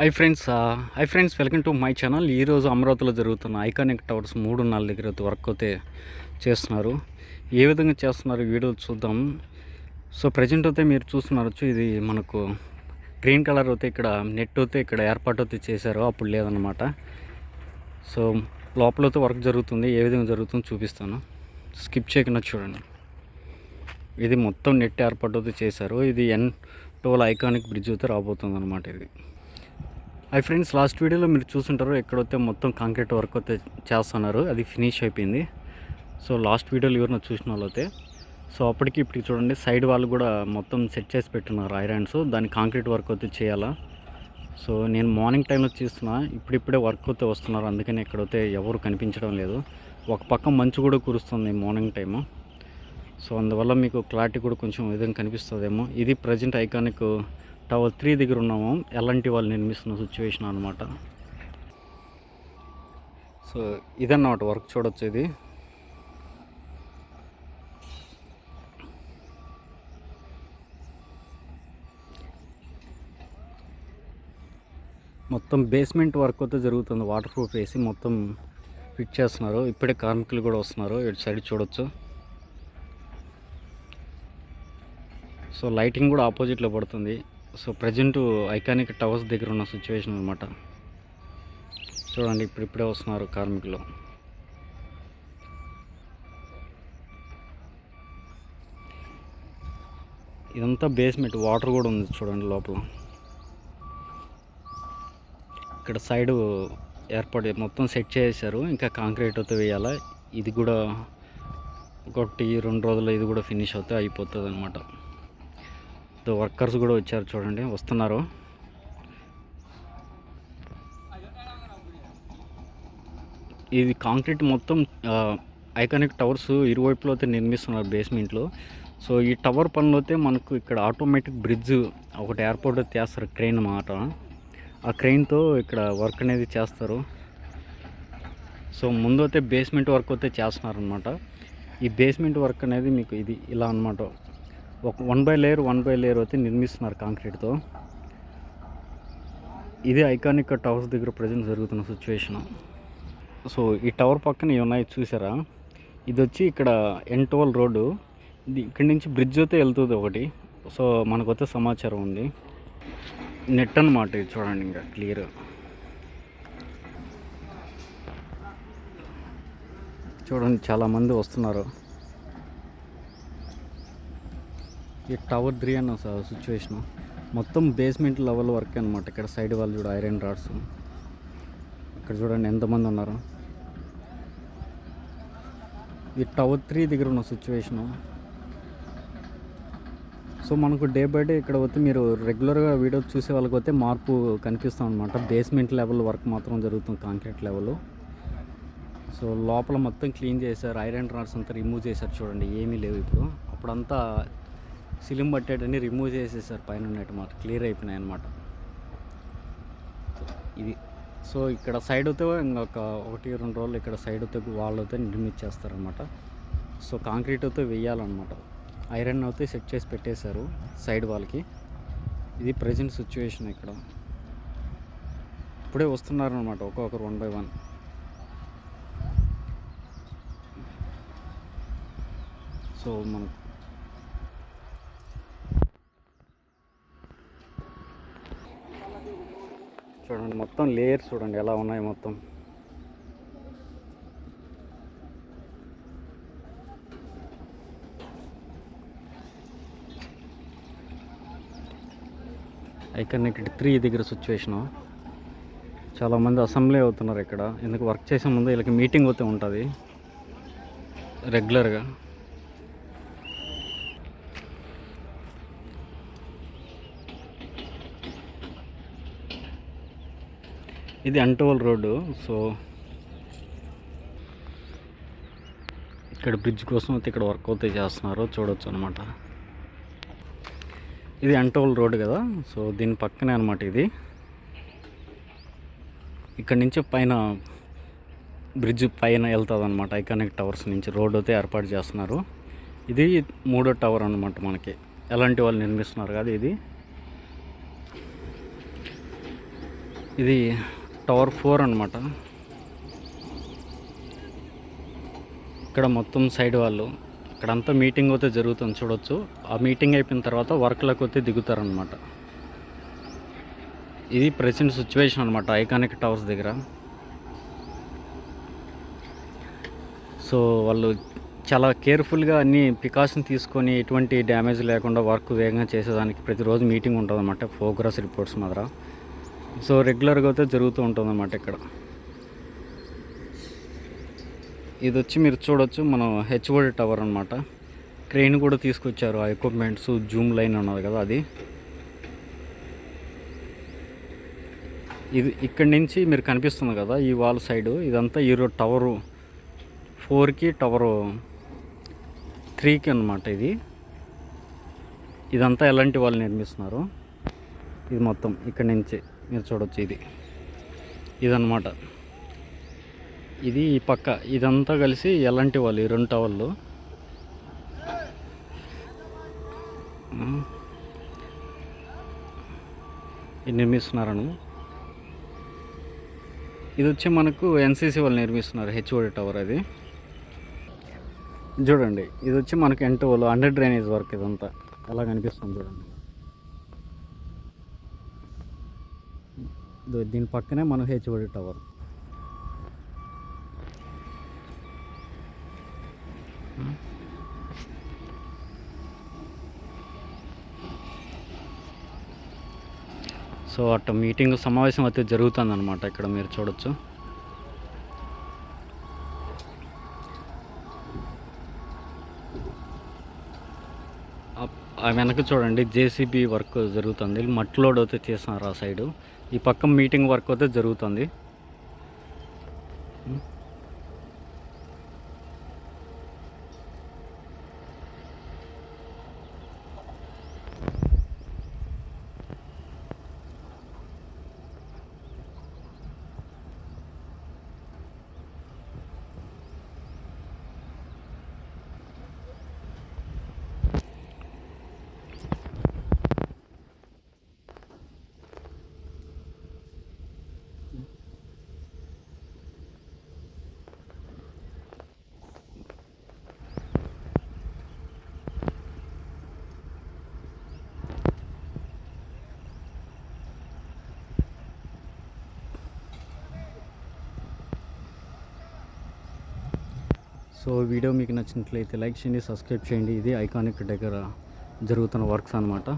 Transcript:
Hi friends hi friends welcome to my channel ఈరోజు అమరావతిలో జరుగుతున్న ఐకానిక్ టవర్స్ మూడు నాలుగు దగ్గర అయితే వర్క్ అయితే చేస్తున్నారు. ఏ విధంగా చేస్తున్నారు వీడియో చూద్దాం. సో ప్రజెంట్ అయితే మీరు చూస్తున్నారు ఇది మనకు గ్రీన్ కలర్ అయితే ఇక్కడ నెట్ అయితే ఇక్కడ ఏర్పాటు అయితే చేశారు. అప్పుడు లేదనమాట సో లోపలతో వర్క్ జరుగుతుంది. ఏ విధంగా జరుగుతుందో చూపిస్తాను. స్కిప్ చేయకుండా చూడండి. ఇది మొత్తం నెట్ ఏర్పాటు అయితే చేశారు. ఇది ఎన్ టోల్ ఐకానిక్ బ్రిడ్జ్ అయితే రాబోతుంది అనమాట ఇది. హై ఫ్రెండ్స్ లాస్ట్ వీడియోలో మీరు చూసుంటారు ఎక్కడైతే మొత్తం కాంక్రీట్ వర్క్ అయితే చేస్తున్నారు అది ఫినిష్ అయిపోయింది. సో లాస్ట్ వీడియోలో ఎవరినో చూసిన వాళ్ళైతే సో అప్పటికి ఇప్పుడు చూడండి సైడ్ వాళ్ళు కూడా మొత్తం సెట్ చేసి పెట్టున్నారు ఐరన్స్. దాని కాంక్రీట్ వర్క్ అయితే చేయాలా? సో నేను మార్నింగ్ టైంలో చేస్తున్నా ఇప్పుడిప్పుడే వర్క్ అయితే వస్తున్నారు. అందుకని ఎక్కడైతే ఎవరు కనిపించడం లేదు. ఒక పక్క మంచు కూడా కురుస్తుంది మార్నింగ్ టైము. సో అందువల్ల మీకు క్లారిటీ కూడా కొంచెం విధంగా కనిపిస్తుందేమో. ఇది ప్రజెంట్ ఐకానిక్ టవర్ త్రీ దగ్గర ఉన్నాము. ఎలాంటి వాళ్ళు నిర్మిస్తున్న సిచ్యువేషన్ అనమాట సో ఇదన్నమాట వర్క్ చూడొచ్చు ఇది మొత్తం బేస్మెంట్ వర్క్ అయితే జరుగుతుంది. వాటర్ ప్రూఫ్ వేసి మొత్తం ఫిట్ చేస్తున్నారు. ఇప్పుడే కార్మికులు కూడా వస్తున్నారు. ఇటు సైడ్ చూడొచ్చు. సో లైటింగ్ కూడా ఆపోజిట్లో పడుతుంది. సో ప్రజెంట్ ఐకానిక్ టవర్స్ దగ్గర ఉన్న సిచ్యువేషన్ అనమాట చూడండి ఇప్పుడు ఇప్పుడే వస్తున్నారు కార్మికులు. ఇదంతా బేస్మెంట్ వాటర్ కూడా ఉంది చూడండి లోపల. ఇక్కడ సైడ్ ఏర్పాటు మొత్తం సెట్ చేశారు ఇంకా కాంక్రీట్ అయితే వేయాలా. ఇది కూడా ఒకటి రెండు రోజుల్లో ఇది కూడా ఫినిష్ అవుతే అయిపోతుంది అనమాట వర్కర్స్ కూడా వచ్చారు చూడండి వస్తున్నారు. ఇది కాంక్రీట్ మొత్తం ఐకానిక్ టవర్స్ ఇరువైపులో అయితే నిర్మిస్తున్నారు బేస్మెంట్లో. సో ఈ టవర్ పనులు అయితే మనకు ఇక్కడ ఆటోమేటిక్ బ్రిడ్జ్ ఒకటి ఎయిర్పోర్ట్ చేస్తారు క్రెయిన్ అన్నమాట. ఆ క్రెయిన్తో ఇక్కడ వర్క్ అనేది చేస్తారు. సో ముందు అయితే బేస్మెంట్ వర్క్ అయితే చేస్తున్నారు అనమాట ఈ బేస్మెంట్ వర్క్ అనేది మీకు ఇది ఇలా అనమాట ఒక one by layer one by layer అయితే నిర్మిస్తున్నారు కాంక్రీట్తో. ఇది ఐకానిక్ టవర్స్ దగ్గర ప్రజెంట్ జరుగుతున్న సిచ్యువేషను. సో ఈ టవర్ పక్కన ఏమన్నా ఉన్నాయి చూసారా? ఇది వచ్చి ఇక్కడ ఎన్ రోడ్డు. ఇది ఇక్కడి నుంచి బ్రిడ్జ్ అయితే వెళ్తుంది ఒకటి. సో మనకైతే సమాచారం ఉంది. నెట్ అనమాట ఇది చూడండి ఇంకా క్లియర్. చూడండి చాలామంది వస్తున్నారు. ఈ టవర్ త్రీ అన్న సిచ్యువేషన్ మొత్తం బేస్మెంట్ లెవెల్ వర్క్ అనమాట ఇక్కడ సైడ్ వాళ్ళు చూడ ఐరన్ రాడ్స్ ఇక్కడ చూడండి ఎంతమంది ఉన్నారు. ఈ టవర్ త్రీ దగ్గర ఉన్న సిచ్యువేషను సో మనకు డే బై డే ఇక్కడ పోతే మీరు రెగ్యులర్గా వీడియో చూసే వాళ్ళకి పోతే మార్పు కనిపిస్తాం అనమాట బేస్మెంట్ లెవెల్ వర్క్ మాత్రం జరుగుతుంది కాంక్రీట్ లెవెల్ సో లోపల మొత్తం క్లీన్ చేశారు. ఐరన్ రాడ్స్ అంతా రిమూవ్ చేశారు చూడండి. ఏమీ లేవు ఇప్పుడు. అప్పుడంతా సిలిం పట్టేటన్ని రిమూవ్ చేసేసారు. పైన ఉన్నట్టు మాట క్లియర్ అయిపోయినాయి అనమాట ఇది. సో ఇక్కడ సైడ్ అయితే ఇంకొక ఒకటి రెండు రోజులు ఇక్కడ సైడ్ అయితే వాళ్ళు అయితే నిర్మించేస్తారనమాట సో కాంక్రీట్ అయితే వేయాలన్నమాట. ఐరన్ అయితే సెట్ చేసి పెట్టేశారు సైడ్ వాళ్ళకి ఇది ప్రజెంట్ సిచ్యువేషన్ ఇక్కడ. ఇప్పుడే వస్తున్నారనమాట ఒక్కొక్కరు వన్ బై వన్ సో మనకు చూడండి మొత్తం లేయర్స్ చూడండి ఎలా ఉన్నాయి మొత్తం. ఐకనిక్ త్రీ దగ్గర సిచ్యువేషను చాలామంది అసెంబ్లీ అవుతున్నారు ఇక్కడ. ఎందుకు వర్క్ చేసే ముందు వీళ్ళకి మీటింగ్ అవుతూ ఉంటుంది. రెగ్యులర్గా ఇది అంటోల్ రోడ్డు సో ఇక్కడ బ్రిడ్జ్ కోసం అయితే ఇక్కడ వర్క్ అవుతాయి చేస్తున్నారు చూడొచ్చు అనమాట ఇది అంటోల్ రోడ్డు కదా సో దీని పక్కనే అనమాట ఇది. ఇక్కడ నుంచి పైన బ్రిడ్జ్ పైన వెళ్తుంది అనమాట ఐకానిక్ టవర్స్ నుంచి రోడ్ అయితే ఏర్పాటు చేస్తున్నారు. ఇది మూడో టవర్ అనమాట మనకి ఎలాంటి వాళ్ళు నిర్మిస్తున్నారు కదా ఇది. ఇది టవర్ ఫోర్ అనమాట ఇక్కడ మొత్తం సైడ్ వాళ్ళు. ఇక్కడంతా మీటింగ్ అయితే జరుగుతుంది చూడొచ్చు. ఆ మీటింగ్ అయిపోయిన తర్వాత వర్క్లకు అయితే దిగుతారనమాట ఇది ప్రెసెంట్ సిచ్యువేషన్ అనమాట ఐకానిక్ టవర్స్ దగ్గర. సో వాళ్ళు చాలా కేర్ఫుల్గా అన్ని ప్రికాషన్ తీసుకొని ఎటువంటి డ్యామేజ్ లేకుండా వర్క్ వేగంగా చేసేదానికి ప్రతిరోజు మీటింగ్ ఉంటుంది అనమాట ప్రోగ్రెస్ రిపోర్ట్స్ మాత్ర. సో రెగ్యులర్గా అయితే జరుగుతూ ఉంటుంది అనమాట ఇక్కడ. ఇది వచ్చి మీరు చూడొచ్చు మనం హెచ్ఓడి టవర్ అనమాట క్రెయిన్ కూడా తీసుకొచ్చారు ఆ ఎక్విప్మెంట్స్ జూమ్ లైన్ ఉన్నది కదా అది. ఇది ఇక్కడి నుంచి మీరు కనిపిస్తుంది కదా ఈ వాల్ సైడు ఇదంతా ఈరో టవరు ఫోర్కి టవరు త్రీకి అనమాట ఇది. ఇదంతా ఎలాంటి వాళ్ళు నిర్మిస్తున్నారు? ఇది మొత్తం ఇక్కడి నుంచి. మీరు చూడొచ్చు ఇది. ఇదన్నమాట. ఇది ఈ పక్క. ఇదంతా కలిసి ఎలాంటి వాళ్ళు? ఈ రెండు టవర్లు. నిర్మిస్తున్నారను. ఇది వచ్చి మనకు ఎన్సీసీ వాళ్ళు నిర్మిస్తున్నారు. హెచ్ఓడి టవర్ అది. చూడండి. ఇది వచ్చి మనకు ఎంటూ వాళ్ళు అండర్ డ్రైనేజ్ వర్క్ ఇదంతా. ఎలా కనిపిస్తుంది చూడండి ఇదో దీని పక్కనే మన హెచ్ఓడి టవర్ సో అట్ట మీటింగ్ సమావేశం అయితే జరుగుతుందన్నమాట. ఇక్కడ మీరు చూడొచ్చు ఆ- ఆ వెనక చూడండి జేసీబీ వర్క్ జరుగుతుంది. మట్టి లోడ్ అయితే చేస్తున్నారు ఆ సైడు ఈ పక్క మీటింగ్ వర్క్ అయితే జరుగుతుంది. సో వీడియో మీకు నచ్చినట్లయితే లైక్ చేయండి సబ్స్క్రైబ్ చేయండి. ఇది ఐకానిక్ దగ్గర జరుగుతున్న వర్క్స్ అనమాట